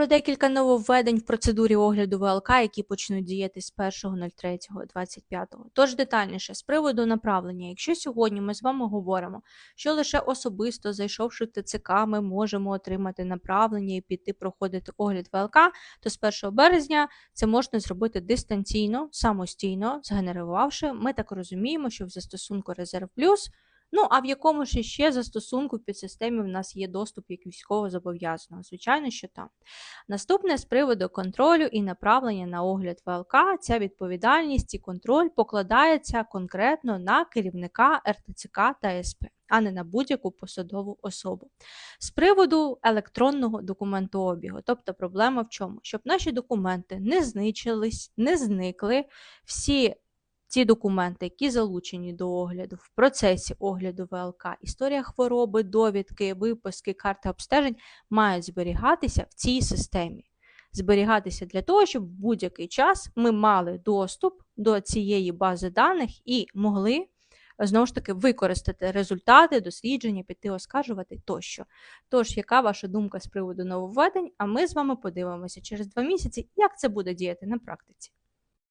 Про декілька нововведень в процедурі огляду ВЛК, які почнуть діяти з 1.03.25. Тож детальніше з приводу направлення. Якщо сьогодні ми з вами говоримо, що лише особисто зайшовши в ТЦК, ми можемо отримати направлення і піти проходити огляд ВЛК, то з 1 березня це можна зробити дистанційно, самостійно, згенерувавши. Ми так розуміємо, що в застосунку Резерв Плюс. Ну, а в якому ж ще застосунку в підсистемі в нас є доступ як військово зобов'язаного? Звичайно, що там. Наступне з приводу контролю і направлення на огляд ВЛК, ця відповідальність і контроль покладається конкретно на керівника РТЦК та СП, а не на будь-яку посадову особу. З приводу електронного документообігу, тобто проблема в чому? Щоб наші документи не знищились, не зникли, всі ті документи, які залучені до огляду в процесі огляду ВЛК, історія хвороби, довідки, виписки, карти обстежень мають зберігатися в цій системі. Зберігатися для того, щоб в будь-який час ми мали доступ до цієї бази даних і могли знову ж таки використати результати дослідження, піти оскаржувати тощо. Тож, яка ваша думка з приводу нововведень? А ми з вами подивимося через два місяці, як це буде діяти на практиці.